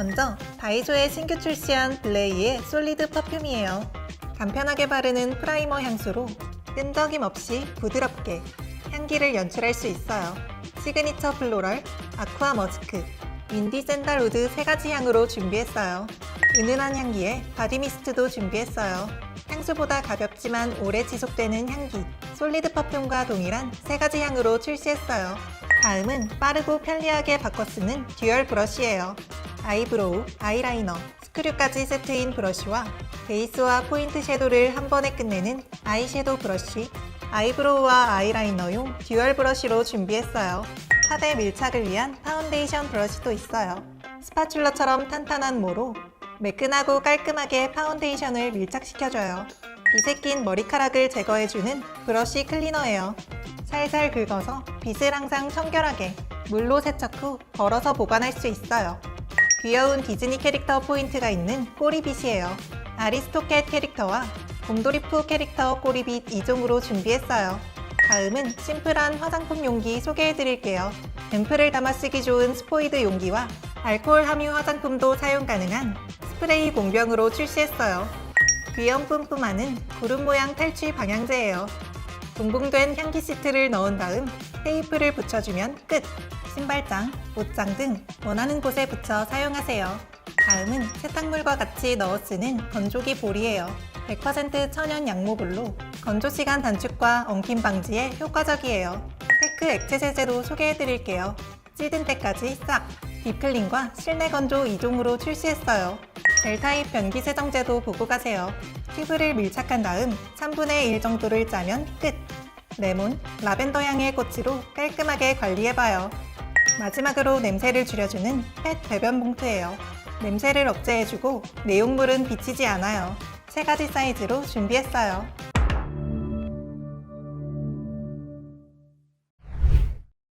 먼저 다이소에 신규 출시한 블레이의 솔리드 퍼퓸이에요. 간편하게 바르는 프라이머 향수로 끈적임 없이 부드럽게 향기를 연출할 수 있어요. 시그니처 플로럴, 아쿠아 머스크, 윈디 샌달우드 세 가지 향으로 준비했어요. 은은한 향기에 바디 미스트도 준비했어요. 향수보다 가볍지만 오래 지속되는 향기, 솔리드 퍼퓸과 동일한 세 가지 향으로 출시했어요. 다음은 빠르고 편리하게 바꿔 쓰는 듀얼 브러쉬예요. 아이브로우, 아이라이너, 스크류까지 세트인 브러쉬와 베이스와 포인트 섀도를 한 번에 끝내는 아이섀도우 브러쉬, 아이브로우와 아이라이너용 듀얼 브러쉬로 준비했어요. 파데 밀착을 위한 파운데이션 브러쉬도 있어요. 스파츌러처럼 탄탄한 모로 매끈하고 깔끔하게 파운데이션을 밀착시켜줘요. 빗에 낀 머리카락을 제거해주는 브러쉬 클리너예요. 살살 긁어서 빗을 항상 청결하게 물로 세척 후 걸어서 보관할 수 있어요. 귀여운 디즈니 캐릭터 포인트가 있는 꼬리빗이에요. 아리스토캣 캐릭터와 곰돌이푸 캐릭터 꼬리빗 2종으로 준비했어요. 다음은 심플한 화장품 용기 소개해드릴게요. 앰플을 담아 쓰기 좋은 스포이드 용기와 알코올 함유 화장품도 사용 가능한 스프레이 공병으로 출시했어요. 귀염 뿜뿜하는 구름 모양 탈취 방향제예요. 동봉된 향기 시트를 넣은 다음 테이프를 붙여주면 끝! 신발장, 옷장 등 원하는 곳에 붙여 사용하세요. 다음은 세탁물과 같이 넣어 쓰는 건조기 볼이에요. 100% 천연 양모볼로 건조 시간 단축과 엉킴 방지에 효과적이에요. 테크 액체 세제로 소개해드릴게요. 찌든 때까지 싹! 딥클린과 실내 건조 2종으로 출시했어요. 젤타입 변기 세정제도 보고 가세요. 튜브를 밀착한 다음 3분의 1 정도를 짜면 끝! 레몬, 라벤더 향의 꼬치로 깔끔하게 관리해봐요. 마지막으로 냄새를 줄여주는 펫 배변 봉투예요. 냄새를 억제해주고 내용물은 비치지 않아요. 세 가지 사이즈로 준비했어요.